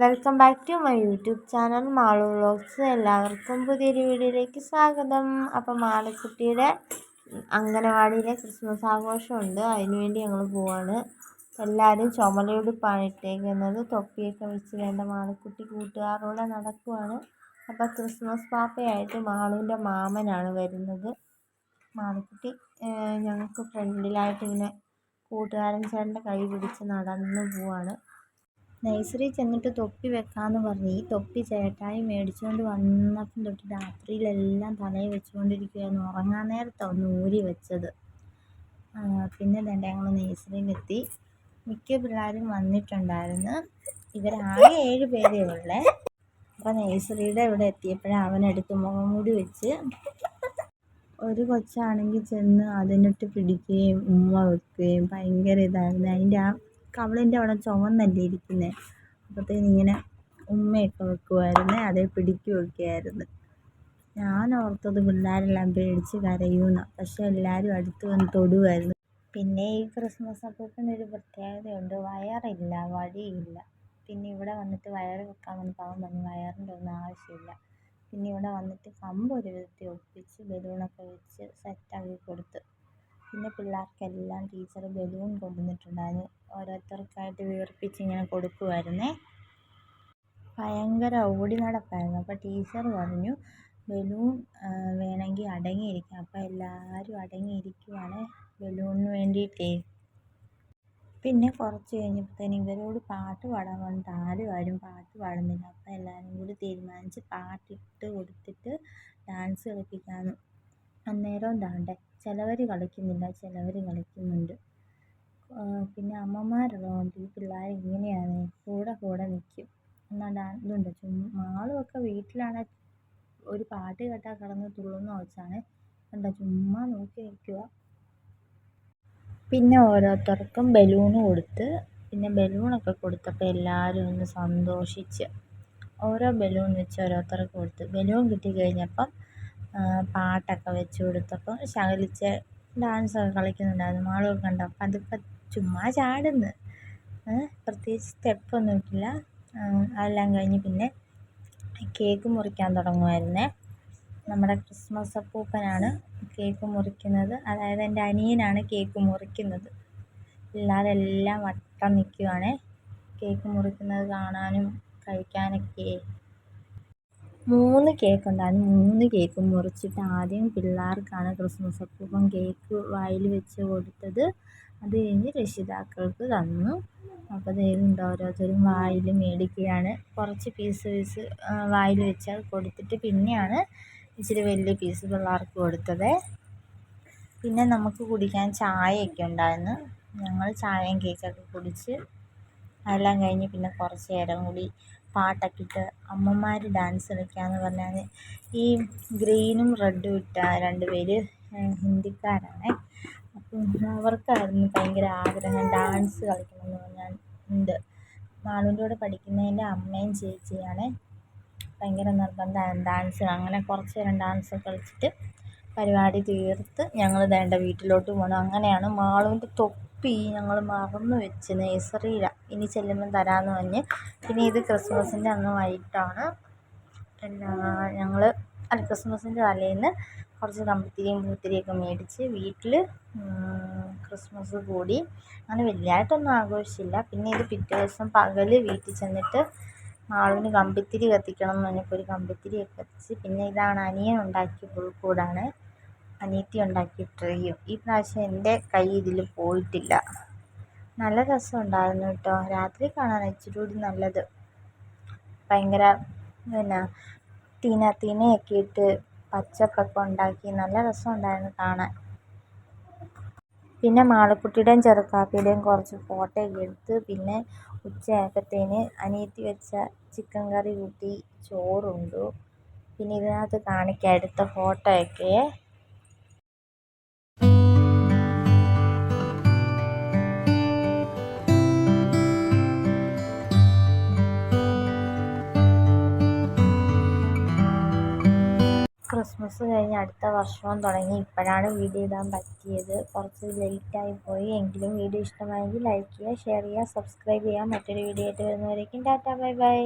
Welcome back to my YouTube channel Malu vlogs എല്ലാവർക്കും പുതിയൊരു വീഡിയോയിലേക്ക് സ്വാഗതം. അപ്പം മാളക്കുട്ടിയുടെ അംഗനവാടിയിലെ ക്രിസ്മസ് ആഘോഷമുണ്ട്. അതിനുവേണ്ടി ഞങ്ങൾ പോവാണ്. എല്ലാവരും ചുമലയുടുപ്പാണ് ഇട്ടേക്കുന്നത് തൊപ്പിയൊക്കെ വെച്ച് വേണ്ട മാളക്കുട്ടി കൂട്ടുകാരോടെ നടക്കുവാണ്. അപ്പോൾ ക്രിസ്മസ് പാപ്പയായിട്ട് മാളുവിന്റെ മാമനാണ് വരുന്നത്. മാളക്കുട്ടി ഞങ്ങൾക്ക് ഫ്രണ്ടിലായിട്ട് ഇങ്ങനെ കൂട്ടുകാരൻ ചേട്ടന്റെ കൈ പിടിച്ച് നടന്നു പോവാണ്. നഴ്സറി ചെന്നിട്ട് തൊപ്പി വെക്കാന്ന് പറഞ്ഞ്. ഈ തൊപ്പി ചേട്ടായി മേടിച്ചുകൊണ്ട് വന്നപ്പം തൊട്ട് രാത്രിയിലെല്ലാം തലയിൽ വെച്ചുകൊണ്ടിരിക്കുകയായിരുന്നു ഉറങ്ങാൻ നേരത്താണ് ഒന്ന് ഊരി വെച്ചത്. പിന്നെ തന്നെ ഞങ്ങൾ നഴ്സറിയിലെത്തി. മിക്ക പിള്ളേരും വന്നിട്ടുണ്ടായിരുന്നു. ഇവരാകെ ഏഴ് പേരേ ഉള്ളേ. അപ്പോൾ നഴ്സറിയുടെ ഇവിടെ എത്തിയപ്പോഴാണ് അവനെടുത്ത് മുഖം മൂടി വെച്ച് ഒരു കൊച്ചാണെങ്കിൽ ചെന്ന് അതിനിട്ട് പിടിക്കുകയും ഉമ്മ വെക്കുകയും ഭയങ്കര ഇതായിരുന്നു. അതിന്റെ ആ കവിളിന്റെ അവിടെ ചുമന്നല്ലേ ഇരിക്കുന്നത് അപ്പോഴത്തേന് ഇങ്ങനെ ഉമ്മയൊക്കെ വെക്കുമായിരുന്നു അതേ പിടിക്കുകയൊക്കെ ആയിരുന്നു ഞാൻ ഓർത്തത് പിള്ളേരെല്ലാം പേടിച്ച് കരയൂന്ന. പക്ഷെ എല്ലാവരും അടുത്ത് വന്ന് തൊടുമായിരുന്നു പിന്നെ ഈ ക്രിസ്മസ് അപ്പൂപ്പന് ഒരു പ്രത്യേകതയുണ്ട്. വയറില്ല വഴിയില്ല. പിന്നെ ഇവിടെ വന്നിട്ട് വയർ വെക്കാൻ വന്നപ്പോൾ അവൻ പറഞ്ഞു വയറിന്റെ ഒന്നും ആവശ്യമില്ല. പിന്നെ ഇവിടെ വന്നിട്ട് കമ്പ് ഒരു വിധത്തിൽ ഒപ്പിച്ച് ബലൂണൊക്കെ വെച്ച് സെറ്റാക്കി കൊടുത്ത്. പിന്നെ പിള്ളേർക്കെല്ലാം ടീച്ചർ ബലൂൺ കൊണ്ടുവന്നിട്ടുണ്ടായിരുന്നു ഓരോരുത്തർക്കായിട്ട് വീർപ്പിച്ച് ഇങ്ങനെ കൊടുക്കുമായിരുന്നേ ഭയങ്കര ഓടി നടപ്പായിരുന്നു അപ്പോൾ ടീച്ചർ പറഞ്ഞു ബലൂൺ വേണമെങ്കിൽ അടങ്ങിയിരിക്കാം. അപ്പോൾ എല്ലാവരും അടങ്ങിയിരിക്കുവാണ് ബലൂണിന് വേണ്ടിയിട്ടേ. പിന്നെ കുറച്ച് കഴിഞ്ഞപ്പോഴത്തേന് ഇവരോട് പാട്ട് പാടാൻ പറഞ്ഞിട്ട് ആരും ആരും പാട്ട് പാടുന്നില്ല. അപ്പോൾ എല്ലാവരും കൂടി തീരുമാനിച്ച് പാട്ടിട്ട് കൊടുത്തിട്ട് ഡാൻസ് കളിപ്പിക്കാമെന്ന് അന്നേരം ദാണ്ടെ. ചിലവർ കളിക്കുന്നില്ല ചിലവർ കളിക്കുന്നുണ്ട്. പിന്നെ അമ്മമാരുള്ളതുകൊണ്ട് ഈ പിള്ളേർ ഇങ്ങനെയാണ് കൂടെ കൂടെ നിൽക്കും എന്നാൽ ഇതുണ്ട് വീട്ടിലാണ് വീട്ടിലാണെ. ഒരു പാട്ട് കേട്ടാൽ കിടന്ന് തുള്ളുന്ന കൊച്ചാണ് കണ്ടോ ചുമ്മാ നോക്കി നിൽക്കുക പിന്നെ ഓരോരുത്തർക്കും ബലൂണ് കൊടുത്ത് പിന്നെ ബലൂണൊക്കെ കൊടുത്തപ്പോൾ എല്ലാവരും ഒന്ന് സന്തോഷിച്ച്. ഓരോ ബലൂൺ വെച്ച് ഓരോരുത്തർക്ക് കൊടുത്ത്. ബലൂൺ കിട്ടിക്കഴിഞ്ഞപ്പം പാട്ടൊക്കെ വെച്ച് കൊടുത്തപ്പോൾ ശകലിച്ച് ഡാൻസൊക്കെ കളിക്കുന്നുണ്ടായിരുന്നു. മാളൊക്കെ കണ്ടപ്പോൾ പതുക്കെ ചുമ്മാ ചാടുന്നു. പ്രത്യേകിച്ച് സ്റ്റെപ്പൊന്നും ഇട്ടില്ല. അതെല്ലാം കഴിഞ്ഞ് പിന്നെ കേക്ക് മുറിക്കാൻ തുടങ്ങുമായിരുന്നേ നമ്മുടെ ക്രിസ്മസ് അപ്പൂപ്പനാണ് കേക്ക് മുറിക്കുന്നത്. അതായത് എന്റെ അനിയനാണ് കേക്ക് മുറിക്കുന്നത്. പിള്ളേരെല്ലാം വട്ടം നിൽക്കുവാണേ. കേക്ക് മുറിക്കുന്നത് കാണാനും കഴിക്കാനൊക്കെ മൂന്ന് കേക്ക് ഉണ്ടായിരുന്നു മൂന്ന് കേക്ക് മുറിച്ചിട്ട് ആദ്യം പിള്ളേർക്കാണ് ക്രിസ്മസ് അപ്പൂപ്പൻ കേക്ക് വായിൽ വെച്ച് കൊടുത്തത്. അത് കഴിഞ്ഞ് രക്ഷിതാക്കൾക്ക് തന്നു. അപ്പോൾ ദൈവമുണ്ട് ഓരോരുത്തരും വായിൽ മേടിക്കുകയാണ്. കുറച്ച് പീസ് പീസ് വായിൽ വെച്ച് കൊടുത്തിട്ട് പിന്നെയാണ് ഇച്ചിരി വലിയ പീസ് പിള്ളേർക്ക് കൊടുത്തത്. പിന്നെ നമുക്ക് കുടിക്കാൻ ചായയൊക്കെ ഉണ്ടായിരുന്നു. ഞങ്ങൾ ചായയും കേക്കൊക്കെ കുടിച്ച് അതെല്ലാം കഴിഞ്ഞ് പിന്നെ കുറച്ച് നേരം കൂടി പാട്ടൊക്കെ ഇട്ട് അമ്മമാർ ഡാൻസ് കളിക്കുകയെന്ന് പറഞ്ഞാൽ ഈ ഗ്രീനും റെഡും ഇട്ട രണ്ട് പേര് ഹിന്ദിക്കാരാണേ. അപ്പം അവർക്കായിരുന്നു ഭയങ്കര ആഗ്രഹം ഡാൻസ് കളിക്കണമെന്ന് പറഞ്ഞാൽ ഉണ്ട്. മാളുവിന്റെ കൂടെ പഠിക്കുന്നതിന്റെ അമ്മയും ചേച്ചിയാണ് ഭയങ്കര നിർബന്ധമാണ് ഡാൻസ് അങ്ങനെ കുറച്ച് നേരം ഡാൻസ് കളിച്ചിട്ട് പരിപാടി തീർത്ത് ഞങ്ങൾ ദേണ്ട വീട്ടിലോട്ട് പോകണം അങ്ങനെയാണ് മാളുവിന്റെ തൊപ്പി ഞങ്ങൾ മറന്നു വെച്ച് നേഴ്സറിയിലാണ് ഇനി ചെല്ലുമ്പം തരാമെന്ന് പറഞ്ഞ്. പിന്നെ ഇത് ക്രിസ്മസിന്റെ അന്ന് വൈകിട്ടാണ്. പിന്നെ ഞങ്ങൾ അല്ല ക്രിസ്മസിന്റെ തലേന്ന് കുറച്ച് കമ്പിത്തിരിയും പൂത്തിരിയൊക്കെ മേടിച്ച് വീട്ടിൽ ക്രിസ്മസ് കൂടി. അങ്ങനെ വലിയതായിട്ടൊന്നും ആഘോഷിച്ചില്ല. പിന്നെ ഇത് പിറ്റേ ദിവസം പകൽ വീട്ടിൽ ചെന്നിട്ട് മാളുവിന് കമ്പിത്തിരി കത്തിക്കണം എന്ന് പറഞ്ഞപ്പോൾ ഒരു കമ്പിത്തിരിയൊക്കെ കത്തിച്ച് പിന്നെ ഇതാണ് അനിയൻ ഉണ്ടാക്കിയ പുൽക്കൂടാണ്. അനിയത്തി ഉണ്ടാക്കിയ ട്രേയും ഈ പ്രാവശ്യം എന്റെ കൈ ഇതിൽ പോയിട്ടില്ല. നല്ല രസമുണ്ടായിരുന്നു കേട്ടോ. രാത്രി കാണാൻ ഇച്ചിരി നല്ലത്. ഭയങ്കര പിന്നെ തിന തിനയൊക്കെ ഇട്ട് പച്ചപ്പൊക്കെ ഉണ്ടാക്കി നല്ല രസമുണ്ടായിരുന്നു കാണാൻ. പിന്നെ മാളക്കുട്ടിയുടെയും ചെറുക്കാപ്പിയുടെയും കുറച്ച് ഫോട്ടോയൊക്കെ എടുത്ത് പിന്നെ ഉച്ചയായപ്പോഴത്തേന് അനിയത്തി വെച്ച ചിക്കൻ കറി കൂട്ടി ചോറുണ്ടു. പിന്നെ ഇതിനകത്ത് കാണിക്കാം. എടുത്ത ഫോട്ടോയൊക്കെ ക്രിസ്മസ് കഴിഞ്ഞ് അടുത്ത വർഷവും തുടങ്ങി. ഇപ്പോഴാണ് വീഡിയോ ഇടാൻ പറ്റിയത്. കുറച്ച് ലേറ്റായി പോയി. എങ്കിലും വീഡിയോ ഇഷ്ടമായെങ്കിൽ ലൈക്ക് ചെയ്യുക ഷെയർ ചെയ്യുക സബ്സ്ക്രൈബ് ചെയ്യുക. മറ്റൊരു വീഡിയോ ആയിട്ട് വരുന്നവരേക്കും ടാറ്റ ബൈ ബൈ.